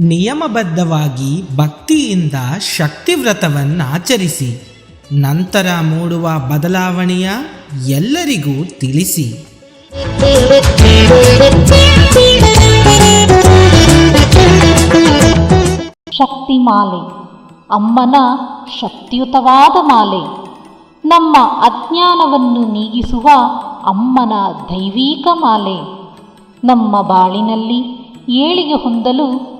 ನಿಯಮಬದ್ಧವಾಗಿ ಭಕ್ತಿಯಿಂದ ಶಕ್ತಿವ್ರತವನ್ನಾಚರಿಸಿ ನಂತರ ಮೂಡುವ ಬದಲಾವಣೆಯ ಎಲ್ಲರಿಗೂ ತಿಳಿಸಿ. ಶಕ್ತಿ ಮಾಲೆ, ಅಮ್ಮನ ಶಕ್ತಿಯುತವಾದ ಮಾಲೆ. ನಮ್ಮ ಅಜ್ಞಾನವನ್ನು ನೀಗಿಸುವ ಅಮ್ಮನ ದೈವಿಕ ಮಾಲೆ. ನಮ್ಮ ಬಾಳಿನಲ್ಲಿ ಏಳಿಗೆ ಹೊಂದಲು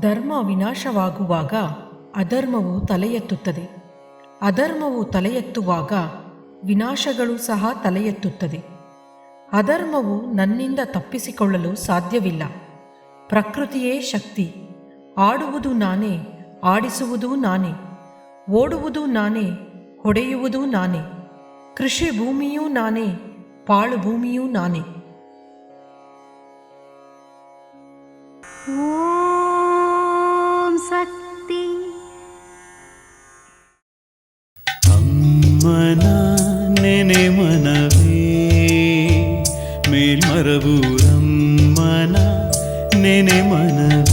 ಧರ್ಮ ವಿನಾಶವಾಗುವಾಗ ಅಧರ್ಮವು ತಲೆಯೆತ್ತುತ್ತದೆ. ಅಧರ್ಮವು ತಲೆಯೆತ್ತುವಾಗ ವಿನಾಶಗಳು ಸಹ ತಲೆಯೆತ್ತುತ್ತದೆ. ಅಧರ್ಮವು ನನ್ನಿಂದ ತಪ್ಪಿಸಿಕೊಳ್ಳಲು ಸಾಧ್ಯವಿಲ್ಲ. ಪ್ರಕೃತಿಯೇ ಶಕ್ತಿ. ಆಡುವುದು ನಾನೇ, ಆಡಿಸುವುದು ನಾನೇ, ಓಡುವುದು ನಾನೇ, ಹೊಡೆಯುವುದು ನಾನೇ, ಕೃಷಿ ಭೂಮಿಯೂ ನಾನೇ, ಪಾಳು ಭೂಮಿಯೂ ನಾನೇ. మరవు రమ్మన? నేనే మనవి